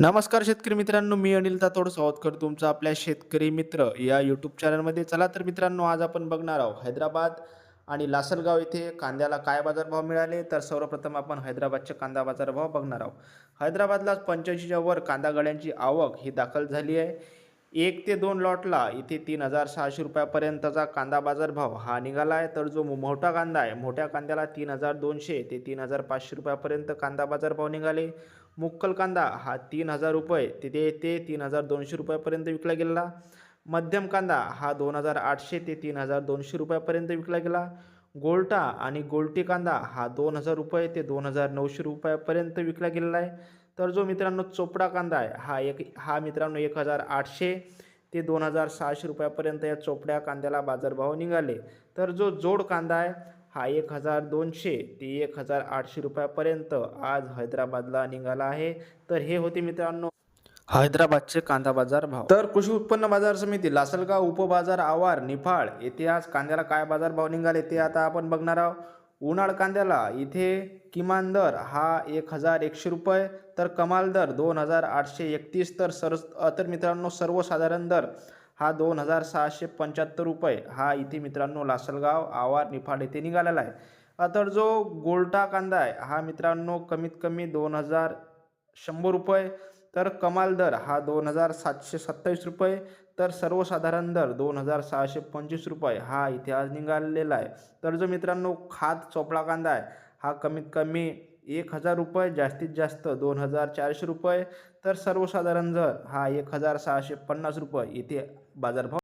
नमस्कार शेतकरी मित्रांनो मी अनिल तातोड स्वागत करतो तुमचं आपल्या शेतकरी मित्र या यूट्यूब चॅनलमध्ये चला तर मित्रांनो आज आपण बघणार आहोत हैदराबाद आणि लासलगाव येथे कांद्याला काय बाजारभाव मिळाले? तर सर्वप्रथम आपण हैदराबादचे कांदा बाजारभाव बघणार आहोत. हैदराबादला पंच्याऐंशीच्या वर कांदा गाड्यांची आवक ही दाखल झाली आहे. एक ते दोन लॉटला इथे तीन हजार सहाशे रुपयापर्यंतचा कांदा बाजारभाव हा निघाला आहे तर जो मोठा कांदा आहे मोठ्या कांद्याला तीन हजार दोनशे ते तीन हजार पाचशे रुपयापर्यंत कांदा बाजारभाव निघाले. मुक्कल कांदा हा तीन हजार रुपये तिथे ते तीन हजार दोनशे रुपयापर्यंत विकला गेला. मध्यम कांदा हा दोन हजार आठशे ते तीन हजार दोनशे रुपयापर्यंत विकला गेला. गोल्टा आणि गोल्टी कांदा हा दोन हजार रुपये ते दोन हजार नऊशे रुपयापर्यंत विकला गेलेला आहे. तर जो मित्रांनो चोपडा कांदा आहे हा एक हा मित्रांनो एक हजार आठशे ते दोन हजार सहाशे रुपयापर्यंत या चोपड्या कांद्याला बाजारभाव निघाले. तर जो जोड कांदा आहे हा एक हजार दोनशे ते एक हजार आठशे रुपयापर्यंत आज हैदराबादला निघाला आहे. तर हे होते मित्रांनो हैदराबादचे कांदा बाजार भाव तर कृषी उत्पन्न बाजार समिती लासलगाव उपबाजार आवार निफाड येथे आज कांद्याला काय बाजारभाव निघाले ते आता आपण बघणार आहोत. उन्हाळ कांद्याला इथे किमान दर हा एक हजार एकशे रुपये तर कमाल दर दोन हजार आठशे एकतीस तर सर तर मित्रांनो सर्वसाधारण दर हा दोन हजार सहाशे पंच्याहत्तर रुपये. हा इथे मित्रांनो लासलगाव आवार निफाड येथे निघालेला आहे. तर जो गोल्टा कांदा आहे हा मित्रांनो कमीत कमी दोन हजार शंभर रुपये तर कमाल दर हा दोन हजार सातशे सत्तावीस रुपये तर सर्वसाधारण दर दोन हजार सहाशे पंचवीस रुपये हा इथे आज निघालेला आहे. तर जो मित्रांनो खात चोपडा कांदा आहे हा कमीत कमी एक हजार रुपये जास्तीत जास्त दोन हजार चारशे रुपये तर सर्वसाधारण दर हा एक हजार सहाशे पन्नास रुपये. इथे बाजारभाव